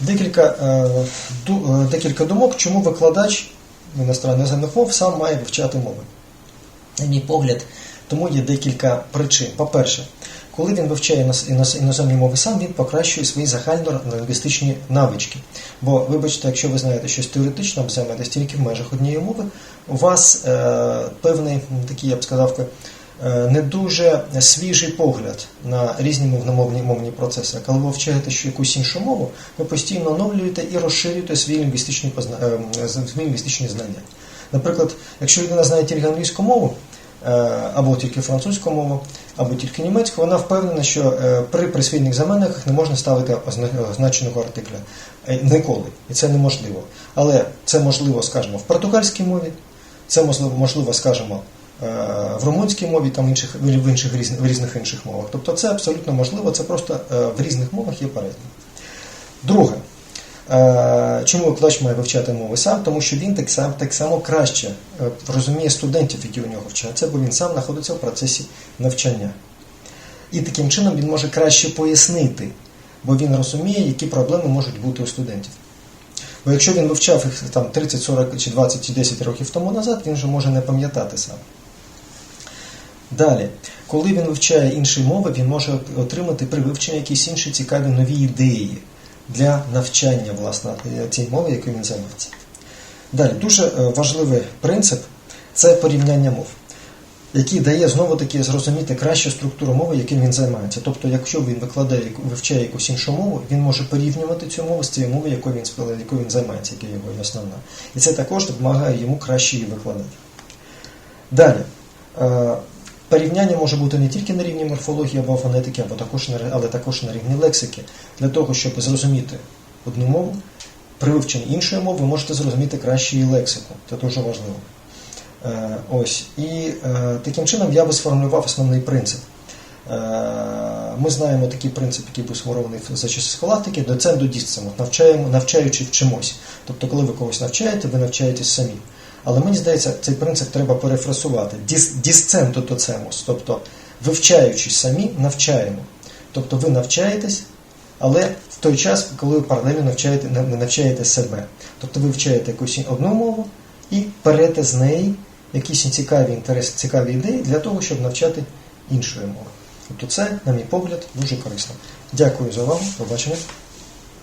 Декілька, е, е, декілька думок, чому викладач іностранних мов сам має вивчати мови. На мій погляд, тому є декілька причин. По-перше, коли він вивчає іноземні мови сам, він покращує свої загальнолінгвістичні навички. Бо, вибачте, якщо ви знаєте щось теоретично або займаєтесь тільки в межах однієї мови, у вас е, певний такий, я б сказав, не дуже свіжий погляд на різні мовномовні мовні процеси. Коли ви вчаєте що якусь іншу мову, ви постійно оновлюєте і розширюєте свої лінгвістичні, позна... е, свої лінгвістичні знання. Наприклад, якщо людина знає тільки англійську мову, е, або тільки французьку мову, або тільки німецьку, вона впевнена, що е, при присвійних заменниках не можна ставити озна- означеного артикля Е, ніколи, і це неможливо. Але це можливо, скажімо, в португальській мові, це можливо, скажімо, е, в румунській мові, там інших в інших в різних інших мовах. Тобто це абсолютно можливо, це просто е, в різних мовах є переклад. Друге, Е, Чому викладач має вивчати мови сам? Тому що він так само, так само краще е, розуміє студентів, які у нього вчаться, бо він сам знаходиться в процесі навчання. І таким чином він може краще пояснити, бо він розуміє, які проблеми можуть бути у студентів. Бо якщо він вивчав їх там 30, 40 чи 20 чи 10 років тому назад, він вже може не пам'ятати сам. Далі, коли він вивчає інші мови, він може отримати при вивченні якісь інші цікаві нові ідеї для навчання власне цієї мови, якою він займається. Далі, дуже е, важливий принцип це порівняння мов, який дає знову таки зрозуміти кращу структуру мови, яким він займається. Тобто, якщо він викладає, вивчає якусь іншу мову, він може порівнювати цю мову з цією мовою, якою він, якою він займається, яка його основна. І це також допомагає йому краще її викладати. Далі. Порівняння може бути не тільки на рівні морфології або фонетики, або також на, але також на рівні лексики. Для того, щоб зрозуміти одну мову, при вивченні іншої мови ви можете зрозуміти краще її лексику. Це дуже важливо. Е, ось. І е, таким чином я би сформулював основний принцип. Е, ми знаємо такий принцип, який був сформований за часів схоластики, доцент дісцем, навчаємо, навчаючи вчимось. Тобто, коли ви когось навчаєте, ви навчаєтесь самі. Але мені здається, цей принцип треба перефрасувати. Діс, дісценто доцемус, тобто вивчаючись самі, навчаємо. Тобто ви навчаєтесь, але в той час, коли ви паралельно навчаєте, не навчаєте себе. Тобто ви вивчаєте якусь одну мову і берете з неї якісь цікаві інтереси, цікаві ідеї для того, щоб навчати іншої мови. Тобто це, на мій погляд, дуже корисно. Дякую за увагу. Побачення.